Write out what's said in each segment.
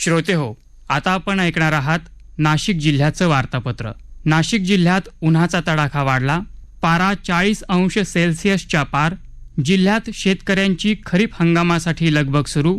श्रोते हो आता आपण ऐकणार आहात नाशिक जिल्ह्याचं वार्तापत्र. नाशिक जिल्ह्यात उन्हाचा तडाखा वाढला. पारा चाळीस अंश सेल्सिअसच्या पार. जिल्ह्यात शेतकऱ्यांची खरीप हंगामासाठी लगबग सुरू.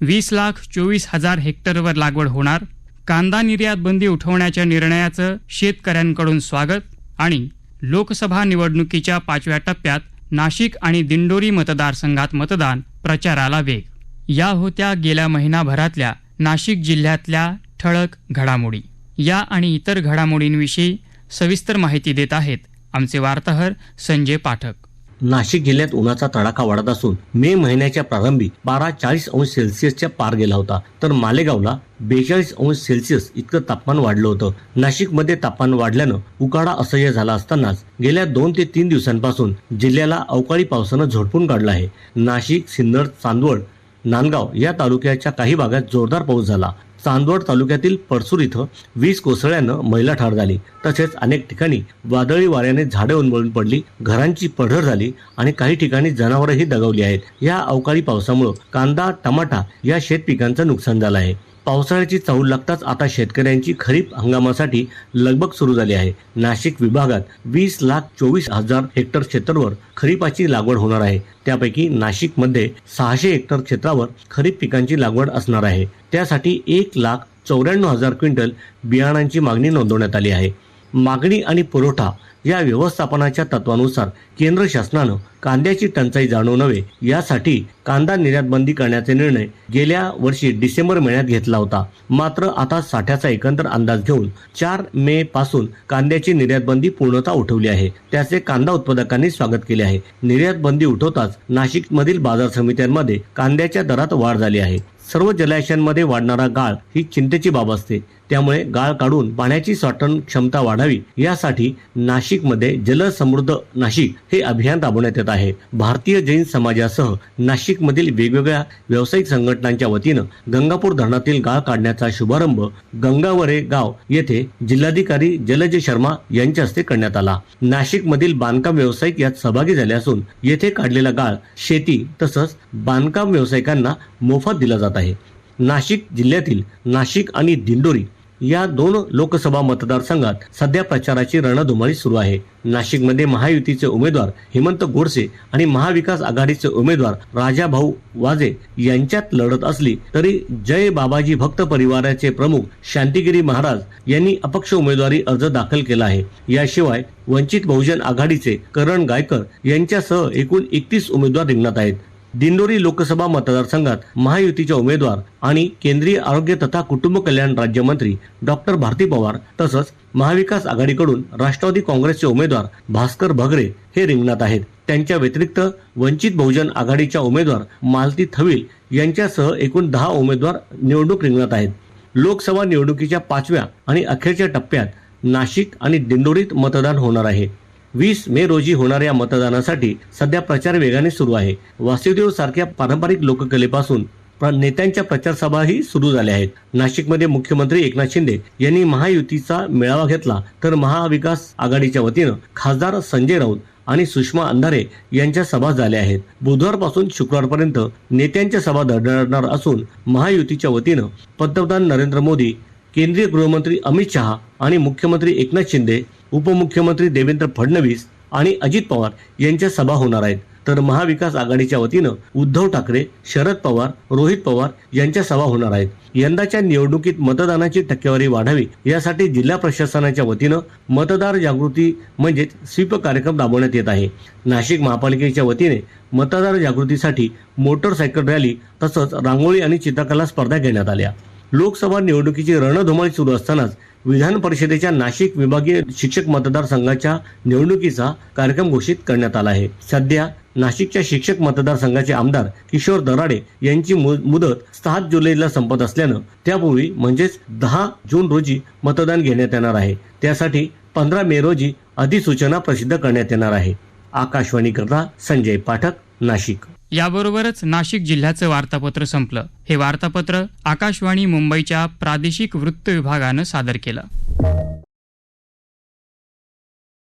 वीस लाख चोवीस हजार हेक्टरवर लागवड होणार. कांदा निर्यात बंदी उठवण्याच्या निर्णयाचं शेतकऱ्यांकडून स्वागत आणि लोकसभा निवडणुकीच्या पाचव्या टप्प्यात नाशिक आणि दिंडोरी मतदारसंघात मतदान प्रचाराला वेग. या होत्या गेल्या महिनाभरातल्या नाशिक जिल्ह्यातल्या ठळक घडामोडी. या आणि इतर घडामोडींविषयी सविस्तर माहिती देत आहेत आमचे वार्ताहर संजय पाठक. नाशिक जिल्ह्यात उन्हाचा तडाखा वाढत असून मे महिन्याच्या प्रारंभी बारा चाळीस अंश सेल्सिअसच्या पार गेला होता. तर मालेगावला बेचाळीस अंश सेल्सिअस इतकं तापमान वाढलं होतं. नाशिकमध्ये तापमान वाढल्यानं उकाडा असह्य झाला असतानाच गेल्या दोन ते तीन दिवसांपासून जिल्ह्याला अवकाळी पावसानं झोडपून काढलं आहे. नाशिक सिन्नर चांदवड नांदगाव या तालुक्याच्या काही भागात जोरदार पाऊस झाला. चांदवड तालुक्यातील पडसूर इथं वीज कोसळ्यानं महिला ठार झाली. तसेच अनेक ठिकाणी वादळी वाऱ्याने झाडे उन्मळून पडली घरांची पडझड झाली आणि काही ठिकाणी जनावरही दगावली आहेत. या अवकाळी पावसामुळे कांदा टमाटा या शेत पिकांचं नुकसान झालं आहे. पावसाळ्याची चाहूल लागताच आता शेतकऱ्यांची खरीप हंगामासाठी लगबग सुरू झाली आहे. नाशिक विभागात वीस लाख चोवीस हजार हेक्टर क्षेत्रावर खरीपाची लागवड होणार आहे. त्यापैकी नाशिकमध्ये सहाशे हेक्टर क्षेत्रावर खरीप पिकांची लागवड असणार आहे. त्यासाठी एक लाख चौऱ्याण्णव हजार क्विंटल बियाणांची मागणी नोंदवण्यात आली आहे. मागणी आणि पुरवठा या व्यवस्थापनाच्या तत्वानुसार केंद्र शासनानं कांद्याची टंचाई जाणू नव्हे यासाठी कांदा निर्यात बंदी करण्याचा निर्णय गेल्या वर्षी डिसेंबर महिन्यात घेतला होता. मात्र आता साठ्याचा एकंदर अंदाज घेऊन चार मे पासून कांद्याची निर्यात बंदी पूर्णता उठवली आहे. त्याचे कांदा उत्पादकांनी स्वागत केले आहे. निर्यात बंदी उठवताच नाशिकमधील बाजार समित्यांमध्ये कांद्याच्या दरात वाढ झाली आहे. सर्व जलाशयांमध्ये वाढणारा गाळ ही चिंतेची बाब असते. त्यामुळे गाळ काढून पाण्याची साठवण क्षमता वाढावी यासाठी नाशिक नाशिकमध्ये जल समृद्ध नाशिक हे अभियान राबवण्यात येत आहे. भारतीय जैन समाजासह नाशिकमधील वेगवेगळ्या व्यावसायिक संघटनांच्या वतीनं गंगापूर धरणातील गाळ काढण्याचा शुभारंभ गंगावरे गाव येथे जिल्हाधिकारी जलज शर्मा यांच्या हस्ते करण्यात आला. नाशिकमधील बांधकाम व्यावसायिक यात सहभागी झाले असून येथे काढलेला गाळ शेती तसंच बांधकाम व्यावसायिकांना मोफत दिला जात आहे. नाशिक जिल्ह्यातील नाशिक आणि दिंडोरी या दोन लोकसभा मतदारसंघात सध्या प्रचाराची रणधुमाळी सुरू आहे. नाशिकमध्ये महायुतीचे उमेदवार हेमंत गोडसे आणि महाविकास आघाडीचे उमेदवार राजाभाऊ वाजे यांच्यात लढत असली तरी जय बाबाजी भक्त परिवाराचे प्रमुख शांतिगिरी महाराज यांनी अपक्ष उमेदवारी अर्ज दाखल केला आहे. याशिवाय वंचित बहुजन आघाडीचे करण गायकर यांच्यासह एकूण एकतीस उमेदवार रिंगणात आहेत. दिंडोरी लोकसभा मतदारसंघात महायुतीचे उमेदवार आणि केंद्रीय आरोग्य तथा कुटुंब कल्याण राज्यमंत्री डॉक्टर भारती पवार तसंच महाविकास आघाडीकडून राष्ट्रवादी काँग्रेसचे उमेदवार भास्कर भगरे हे रिंगणात आहेत. त्यांच्या व्यतिरिक्त वंचित बहुजन आघाडीच्या उमेदवार मालती थविल यांच्यासह एकूण दहा उमेदवार निवडणूक रिंगणात आहेत. लोकसभा निवडणुकीच्या पाचव्या आणि अखेरच्या टप्प्यात नाशिक आणि दिंडोरीत मतदान होणार आहे. वीस मे रोजी होणाऱ्या मतदानासाठी सध्या प्रचार वेगाने सुरू आहे. वासुदेव सारख्या पारंपरिक लोककलेपासून प्र- नेत्यांच्या प्रचार सभाही सुरू झाल्या आहेत. नाशिकमध्ये मुख्यमंत्री एकनाथ शिंदे यांनी महायुतीचा मेळावा घेतला तर महाविकास आघाडीच्या वतीनं खासदार संजय राऊत आणि सुषमा अंधारे यांच्या सभा झाल्या आहेत. बुधवारपासून शुक्रवारपर्यंत नेत्यांच्या सभा दडणार असून महायुतीच्या वतीनं पंतप्रधान नरेंद्र मोदी केंद्रीय गृहमंत्री अमित शहा आणि मुख्यमंत्री एकनाथ शिंदे उपमुख्यमंत्री देवेंद्र फडणवीस आणि अजित पवार यांच्या सभा होणार आहेत. तर महाविकास आघाडीच्या वतीनं उद्धव ठाकरे शरद पवार रोहित पवार यांच्या सभा होणार आहेत. यंदाच्या निवडणुकीत मतदानाची टक्केवारी वाढावी यासाठी जिल्हा प्रशासनाच्या वतीनं मतदार जागृती म्हणजेच स्वीप कार्यक्रम राबवण्यात येत आहे. नाशिक महापालिकेच्या वतीने मतदार जागृतीसाठी मोटरसायकल रॅली तसंच रांगोळी आणि चित्रकला स्पर्धा घेण्यात आल्या. लोकसभा निवडणुकीची रणधुमाळी सुरू असतानाच विधान परिषदेच्या नाशिक विभागीय शिक्षक मतदारसंघाच्या निवडणुकीचा कार्यक्रम घोषित करण्यात आला आहे. सध्या नाशिकच्या शिक्षक मतदारसंघाचे आमदार किशोर दराडे यांची मु- मुदत सात जुलैला संपत असल्यानं त्यापूर्वी म्हणजेच दहा जून रोजी मतदान घेण्यात येणार आहे. त्यासाठी पंधरा मे रोजी अधिसूचना प्रसिद्ध करण्यात येणार आहे. आकाशवाणी करता संजय पाठक नाशिक. याबरोबरच नाशिक जिल्ह्याचं वार्तापत्र संपलं. हे वार्तापत्र आकाशवाणी मुंबईच्या प्रादेशिक वृत्त विभागानं सादर केलं.